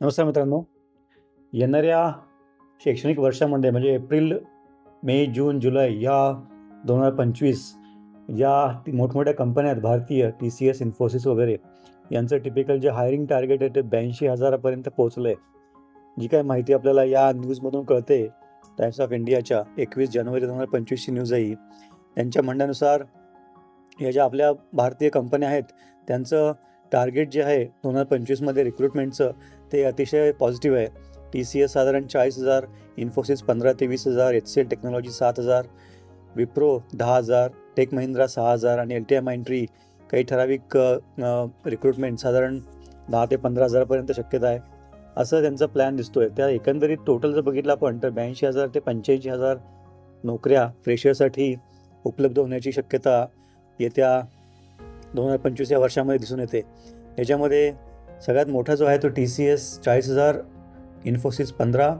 नमस्कार मित्रांनो. येणाऱ्या शैक्षणिक वर्षामध्ये म्हणजे एप्रिल मे जून जुलै या दोन हजार पंचवीस या ती मोठमोठ्या कंपन्या आहेत भारतीय टी सी एस इन्फोसिस वगैरे यांचं टिपिकल जे हायरिंग टार्गेट आहे ते ब्याऐंशी हजारापर्यंत पोहोचलं आहे जी काय माहिती आपल्याला या न्यूजमधून कळते टाइम्स ऑफ इंडियाच्या एकवीस जानेवारी दोन हजार पंचवीसची न्यूज आहे त्यांच्या म्हणण्यानुसार या ज्या आपल्या भारतीय कंपन्या आहेत त्यांचं टार्गेट जे आहे दोन हजार पंचवीसमध्ये रिक्रुटमेंटचं ते अतिशय पॉझिटिव्ह आहे. टी सी एस साधारण चाळीस हजार इन्फोसिस पंधरा ते वीस हजार एच सी एल टेक्नॉलॉजी सात हजार विप्रो दहा हजार टेक महिंद्रा सहा हजार आणि एल टी एम एंट्री काही ठराविक रिक्रुटमेंट साधारण दहा ते पंधरा हजारापर्यंत शक्यता आहे. असं त्यांचा प्लॅन दिसतो आहे त्या एकंदरीत टोटल जर बघितलं आपण तर ब्याऐंशी हजार ते पंच्याऐंशी हजार नोकऱ्या फ्रेशरसाठी उपलब्ध होण्याची शक्यता येत्या दोन हजार पंचवीस या वर्षामध्ये दिसून येते. याच्यामध्ये सगळ्यात मोठा जो आहे तो टी सी एस चाळीस हजार इन्फोसिस पंधरा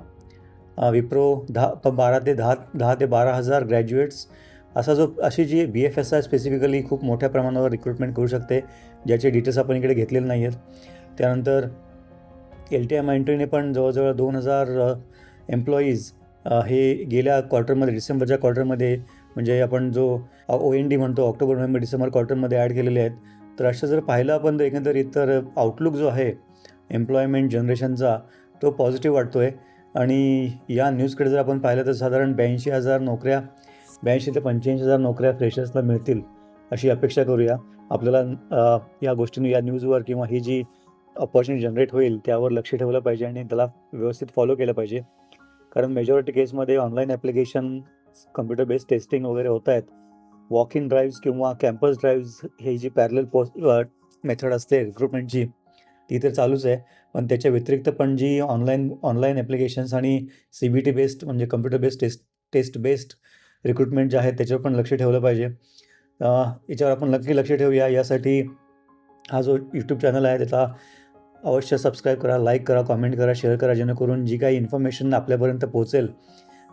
विप्रो दहा प- बारा ते दहा दहा ते बारा हजार ग्रॅज्युएट्स असा जो अशी जी B F S I specifically खूप मोठ्या प्रमाणावर रिक्रुटमेंट करू शकते ज्याचे डिटेल्स आपण इकडे घेतलेले नाही आहेत त्यानंतर एल टी एम एंट्रीने पण जवळजवळ दोन हजार एम्प्लॉईज हे गेल्या क्वार्टरमध्ये डिसेंबरच्या क्वार्टरमध्ये म्हणजे आपण जो ओ एन डी म्हणतो ऑक्टोबर नोव्हेंबर डिसेंबर क्वार्टरमध्ये ॲड केलेले आहेत तर असं जर पाहिलं आपण तर एकंदरीत तर आउटलुक जो आहे एम्प्लॉयमेंट जनरेशनचा तो पॉझिटिव्ह वाटतो आहे आणि या न्यूजकडे जर आपण पाहिलं तर साधारण ब्याऐंशी हजार नोकऱ्या ब्याऐंशी ते पंच्याऐंशी हजार नोकऱ्या फ्रेशर्सला मिळतील अशी अपेक्षा करूया. आपल्याला या गोष्टीने या न्यूजवर किंवा ही जी ऑपॉर्च्युनिटी जनरेट होईल त्यावर लक्ष ठेवलं पाहिजे आणि त्याला व्यवस्थित फॉलो केलं पाहिजे. कारण मेजॉरिटी केसमध्ये online application computer based testing वगैरे होत आहेत. वॉक इन ड्राईव्ह किंवा कॅम्पस ड्राईव्ह हे जी पॅरल पोस्ट मेथड असते रिक्रुटमेंटची ती तर चालूच आहे. पण त्याच्या व्यतिरिक्त पण जी ऑनलाईन ऑनलाईन ॲप्लिकेशन्स आणि सी बी टी बेस्ड म्हणजे computer based test test based recruitment जे आहे त्याच्यावर पण लक्ष ठेवलं पाहिजे. याच्यावर आपण नक्की लक्ष ठेवूया. यासाठी हा जो यूट्यूब चॅनल आहे त्याचा अवश्य सबस्क्राईब करा लाईक करा कॉमेंट करा शेअर करा जेणेकरून जी काही इन्फॉर्मेशन आपल्यापर्यंत पोहोचेल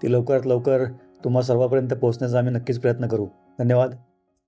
ती लवकरात लवकर तुम्हा सर्वांपर्यंत पोहोचण्याचा आम्ही नक्कीच प्रयत्न करू. धन्यवाद.